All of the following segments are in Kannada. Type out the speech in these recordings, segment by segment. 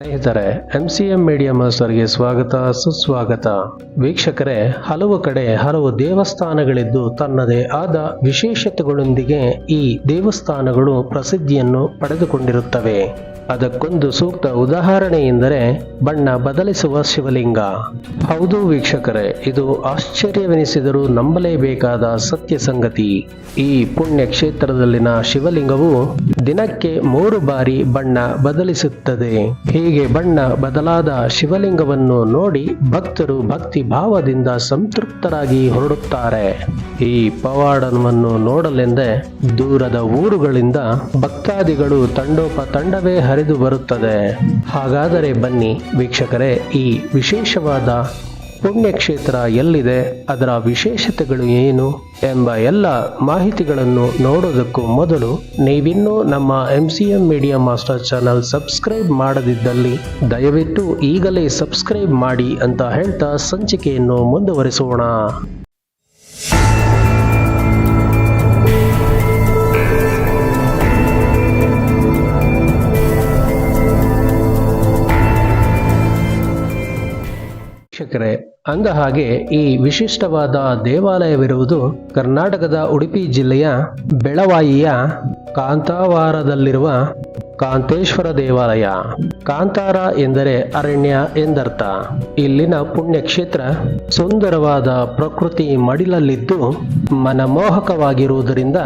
ಸ್ನೇಹಿತರೆ ಎಂ ಸಿ ಎಂ ಮೀಡಿಯಾ ಮಾಸ್ಟರ್ಗೆ ಸ್ವಾಗತ, ಸುಸ್ವಾಗತ. ವೀಕ್ಷಕರೇ, ಹಲವು ಕಡೆ ಹಲವು ದೇವಸ್ಥಾನಗಳಿದ್ದು ತನ್ನದೇ ಆದ ವಿಶೇಷತೆಗಳೊಂದಿಗೆ ಈ ದೇವಸ್ಥಾನಗಳು ಪ್ರಸಿದ್ಧಿಯನ್ನು ಪಡೆದುಕೊಂಡಿರುತ್ತವೆ. ಅದಕ್ಕೊಂದು ಸೂಕ್ತ ಉದಾಹರಣೆ ಎಂದರೆ ಬಣ್ಣ ಬದಲಿಸುವ ಶಿವಲಿಂಗ. ಹೌದು ವೀಕ್ಷಕರೇ, ಇದು ಆಶ್ಚರ್ಯವೆನಿಸಿದರೂ ನಂಬಲೇಬೇಕಾದ ಸತ್ಯ ಸಂಗತಿ. ಈ ಪುಣ್ಯ ಕ್ಷೇತ್ರದಲ್ಲಿನ ಶಿವಲಿಂಗವು ದಿನಕ್ಕೆ ಮೂರು ಬಾರಿ ಬಣ್ಣ ಬದಲಿಸುತ್ತದೆ. ಹೀಗೆ ಬಣ್ಣ ಬದಲಾದ ಶಿವಲಿಂಗವನ್ನು ನೋಡಿ ಭಕ್ತರು ಭಕ್ತಿ ಭಾವದಿಂದ ಸಂತೃಪ್ತರಾಗಿ ಹೊರಡುತ್ತಾರೆ. ಈ ಪವಾಡನವನ್ನು ನೋಡಲೆಂದೇ ದೂರದ ಊರುಗಳಿಂದ ಭಕ್ತಾದಿಗಳು ತಂಡೋಪ ತಂಡವೇ ಹರಿದು ಬರುತ್ತದೆ. ಹಾಗಾದರೆ ಬನ್ನಿ ವೀಕ್ಷಕರೇ, ಈ ವಿಶೇಷವಾದ ಪುಣ್ಯಕ್ಷೇತ್ರ ಎಲ್ಲಿದೆ, ಅದರ ವಿಶೇಷತೆಗಳು ಏನು ಎಂಬ ಎಲ್ಲ ಮಾಹಿತಿಗಳನ್ನು ನೋಡೋದಕ್ಕೂ ಮೊದಲು ನೀವಿನ್ನೂ ನಮ್ಮ M C M media master channel subscribe ಮಾಡದಿದ್ದಲ್ಲಿ ದಯವಿಟ್ಟು ಈಗಲೇ ಸಬ್ಸ್ಕ್ರೈಬ್ ಮಾಡಿ ಅಂತ ಹೇಳ್ತಾ ಸಂಚಿಕೆಯನ್ನು ಮುಂದುವರಿಸೋಣ. ವೀಕ್ಷಕರೇ, ಅಂದ ಹಾಗೆ ಈ ವಿಶಿಷ್ಟವಾದ ದೇವಾಲಯವಿರುವುದು ಕರ್ನಾಟಕದ ಉಡುಪಿ ಜಿಲ್ಲೆಯ ಬೆಳವಾಯಿಯ ಕಾಂತಾವಾರದಲ್ಲಿರುವ ಕಾಂತೇಶ್ವರ ದೇವಾಲಯ. ಕಾಂತಾರ ಎಂದರೆ ಅರಣ್ಯ ಎಂದರ್ಥ. ಇಲ್ಲಿನ ಪುಣ್ಯಕ್ಷೇತ್ರ ಸುಂದರವಾದ ಪ್ರಕೃತಿ ಮಡಿಲಲ್ಲಿದ್ದು ಮನಮೋಹಕವಾಗಿರುವುದರಿಂದ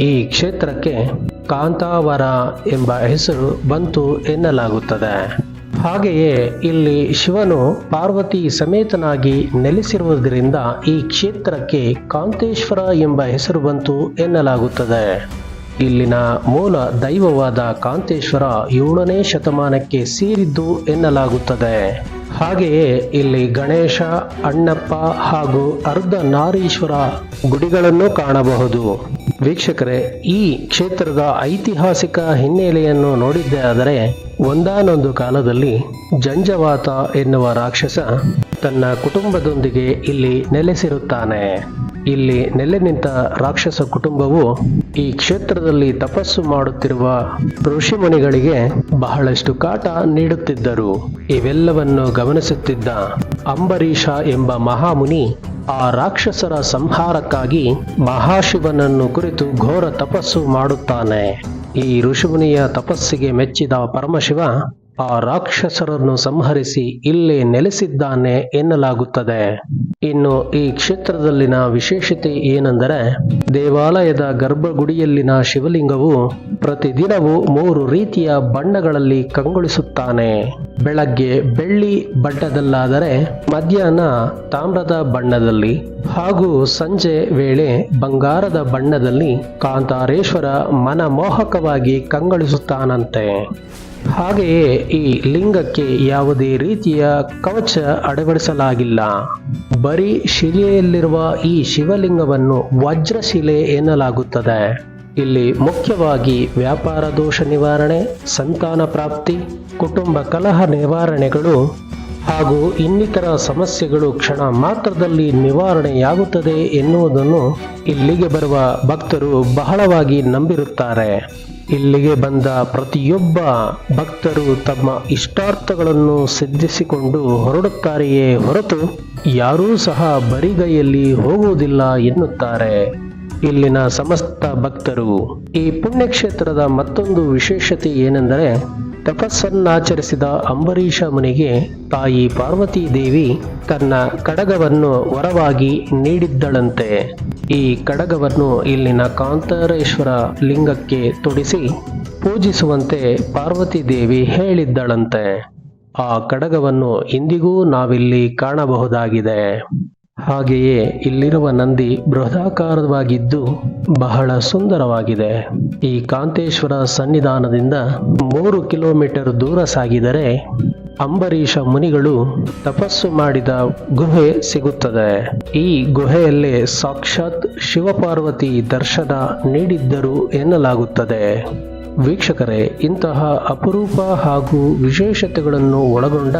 ಈ ಕ್ಷೇತ್ರಕ್ಕೆ ಕಾಂತಾವರ ಎಂಬ ಹೆಸರು ಬಂತು ಎನ್ನಲಾಗುತ್ತದೆ. ಹಾಗೆಯೇ ಇಲ್ಲಿ ಶಿವನು ಪಾರ್ವತಿ ಸಮೇತನಾಗಿ ನೆಲೆಸಿರುವುದರಿಂದ ಈ ಕ್ಷೇತ್ರಕ್ಕೆ ಕಾಂತೇಶ್ವರ ಎಂಬ ಹೆಸರು ಬಂತು ಎನ್ನಲಾಗುತ್ತದೆ. ಇಲ್ಲಿನ ಮೂಲ ದೈವವಾದ ಕಾಂತೇಶ್ವರ ಏಳನೇ ಶತಮಾನಕ್ಕೆ ಸೇರಿದ್ದು ಎನ್ನಲಾಗುತ್ತದೆ. ಹಾಗೆಯೇ ಇಲ್ಲಿ ಗಣೇಶ, ಅಣ್ಣಪ್ಪ ಹಾಗೂ ಅರ್ಧ ನಾರೀಶ್ವರ ಗುಡಿಗಳನ್ನು ಕಾಣಬಹುದು. ವೀಕ್ಷಕರೇ, ಈ ಕ್ಷೇತ್ರದ ಐತಿಹಾಸಿಕ ಹಿನ್ನೆಲೆಯನ್ನು ನೋಡಿದ್ದೇ ಆದರೆ ಒಂದಾನೊಂದು ಕಾಲದಲ್ಲಿ ಜಂಜವಾತ ಎನ್ನುವ ರಾಕ್ಷಸ ತನ್ನ ಕುಟುಂಬದೊಂದಿಗೆ ಇಲ್ಲಿ ನೆಲೆಸಿರುತ್ತಾನೆ. ಇಲ್ಲಿ ನೆಲೆ ನಿಂತ ರಾಕ್ಷಸ ಕುಟುಂಬವು ಈ ಕ್ಷೇತ್ರದಲ್ಲಿ ತಪಸ್ಸು ಮಾಡುತ್ತಿರುವ ಋಷಿಮುನಿಗಳಿಗೆ ಬಹಳಷ್ಟು ಕಾಟ ನೀಡುತ್ತಿದ್ದರು. ಇವೆಲ್ಲವನ್ನು ಗಮನಿಸುತ್ತಿದ್ದ ಅಂಬರೀಷ ಎಂಬ ಮಹಾಮುನಿ ಆ ರಾಕ್ಷಸರ ಸಂಹಾರಕ್ಕಾಗಿ ಮಹಾಶಿವನನ್ನು ಕುರಿತು ಘೋರ ತಪಸ್ಸು ಮಾಡುತ್ತಾನೆ. ಈ ಋಷಿಮುನಿಯ ತಪಸ್ಸಿಗೆ ಮೆಚ್ಚಿದ ಪರಮಶಿವ ಆ ರಾಕ್ಷಸರನ್ನು ಸಂಹರಿಸಿ ಇಲ್ಲಿ ನೆಲೆಸಿದ್ದಾನೆ ಎನ್ನಲಾಗುತ್ತದೆ. ಇನ್ನು ಈ ಕ್ಷೇತ್ರದಲ್ಲಿನ ವಿಶೇಷತೆ ಏನೆಂದರೆ, ದೇವಾಲಯದ ಗರ್ಭಗುಡಿಯಲ್ಲಿನ ಶಿವಲಿಂಗವು ಪ್ರತಿದಿನವೂ ಮೂರು ರೀತಿಯ ಬಣ್ಣಗಳಲ್ಲಿ ಕಂಗೊಳಿಸುತ್ತಾನೆ. ಬೆಳಗ್ಗೆ ಬೆಳ್ಳಿ ಬಣ್ಣದಲ್ಲಾದರೆ ಮಧ್ಯಾಹ್ನ ತಾಮ್ರದ ಬಣ್ಣದಲ್ಲಿ ಹಾಗೂ ಸಂಜೆ ವೇಳೆ ಬಂಗಾರದ ಬಣ್ಣದಲ್ಲಿ ಕಾಂತಾರೇಶ್ವರ ಮನಮೋಹಕವಾಗಿ ಕಂಗೊಳಿಸುತ್ತಾನಂತೆ. ಹಾಗೆಯೇ ಈ ಲಿಂಗಕ್ಕೆ ಯಾವುದೇ ರೀತಿಯ ಕವಚ ಅಳವಡಿಸಲಾಗಿಲ್ಲ. ಬರೀ ಶಿಲೆಯಲ್ಲಿರುವ ಈ ಶಿವಲಿಂಗವನ್ನು ವಜ್ರಶಿಲೆ ಎನ್ನಲಾಗುತ್ತದೆ. ಇಲ್ಲಿ ಮುಖ್ಯವಾಗಿ ವ್ಯಾಪಾರ ದೋಷ ನಿವಾರಣೆ, ಸಂತಾನ ಪ್ರಾಪ್ತಿ, ಕುಟುಂಬ ಕಲಹ ನಿವಾರಣೆಗಳು ಹಾಗೂ ಇನ್ನಿತರ ಸಮಸ್ಯೆಗಳು ಕ್ಷಣ ಮಾತ್ರದಲ್ಲಿ ನಿವಾರಣೆಯಾಗುತ್ತದೆ ಎನ್ನುವುದನ್ನು ಇಲ್ಲಿಗೆ ಬರುವ ಭಕ್ತರು ಬಹಳವಾಗಿ ನಂಬಿರುತ್ತಾರೆ. ಇಲ್ಲಿಗೆ ಬಂದ ಪ್ರತಿಯೊಬ್ಬ ಭಕ್ತರು ತಮ್ಮ ಇಷ್ಟಾರ್ಥಗಳನ್ನು ಸಿದ್ಧಿಸಿಕೊಂಡು ಹೊರಡುತ್ತಾರೆಯೇ ಹೊರತು ಯಾರೂ ಸಹ ಬರಿಗೈಯಲ್ಲಿ ಹೋಗುವುದಿಲ್ಲ ಎನ್ನುತ್ತಾರೆ. ಇಲ್ಲಿನ ಸಮಸ್ತ ಭಕ್ತರು ಈ ಪುಣ್ಯಕ್ಷೇತ್ರದ ಮತ್ತೊಂದು ವಿಶೇಷತೆ ಏನೆಂದರೆ ತಪಸ್ಸನ್ನಾಚರಿಸಿದ ಅಂಬರೀಷ ಮುನಿಗೆ ತಾಯಿ ಪಾರ್ವತಿ ದೇವಿ ತನ್ನ ಕಡಗವನ್ನು ವರವಾಗಿ ನೀಡಿದ್ದಳಂತೆ. ಈ ಕಡಗವನ್ನು ಇಲ್ಲಿನ ಕಾಂತಾರೇಶ್ವರ ಲಿಂಗಕ್ಕೆ ತೊಡಿಸಿ ಪೂಜಿಸುವಂತೆ ಪಾರ್ವತಿ ದೇವಿ ಹೇಳಿದ್ದಳಂತೆ. ಆ ಕಡಗವನ್ನು ಇಂದಿಗೂ ನಾವಿಲ್ಲಿ ಕಾಣಬಹುದಾಗಿದೆ. ಹಾಗೆಯೇ ಇಲ್ಲಿರುವ ನಂದಿ ಬೃಹದಾಕಾರವಾಗಿದ್ದು ಬಹಳ ಸುಂದರವಾಗಿದೆ. ಈ ಕಾಂತೇಶ್ವರ ಸನ್ನಿಧಾನದಿಂದ ಮೂರು ಕಿಲೋಮೀಟರ್ ದೂರ ಸಾಗಿದರೆ ಅಂಬರೀಷ ಮುನಿಗಳು ತಪಸ್ಸು ಮಾಡಿದ ಗುಹೆ ಸಿಗುತ್ತದೆ. ಈ ಗುಹೆಯಲ್ಲೇ ಸಾಕ್ಷಾತ್ ಶಿವಪಾರ್ವತಿ ದರ್ಶನ ನೀಡಿದ್ದರು ಎನ್ನಲಾಗುತ್ತದೆ. ವೀಕ್ಷಕರೇ, ಇಂತಹ ಅಪರೂಪ ಹಾಗೂ ವಿಶೇಷತೆಗಳನ್ನು ಒಳಗೊಂಡ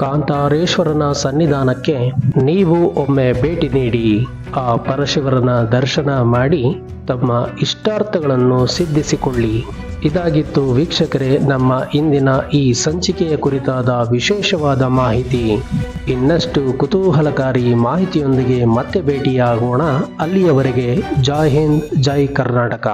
ಕಾಂತಾರೇಶ್ವರನ ಸನ್ನಿಧಾನಕ್ಕೆ ನೀವು ಒಮ್ಮೆ ಭೇಟಿ ನೀಡಿ ಆ ಪರಶಿವರನ ದರ್ಶನ ಮಾಡಿ ತಮ್ಮ ಇಷ್ಟಾರ್ಥಗಳನ್ನು ಸಿದ್ಧಿಸಿಕೊಳ್ಳಿ. ಇದಾಗಿತ್ತು ವೀಕ್ಷಕರೇ ನಮ್ಮ ಇಂದಿನ ಈ ಸಂಚಿಕೆಯ ಕುರಿತಾದ ವಿಶೇಷವಾದ ಮಾಹಿತಿ. ಇನ್ನಷ್ಟು ಕುತೂಹಲಕಾರಿ ಮಾಹಿತಿಯೊಂದಿಗೆ ಮತ್ತೆ ಭೇಟಿಯಾಗೋಣ. ಅಲ್ಲಿಯವರೆಗೆ ಜೈ ಹಿಂದ್, ಜೈ ಕರ್ನಾಟಕ.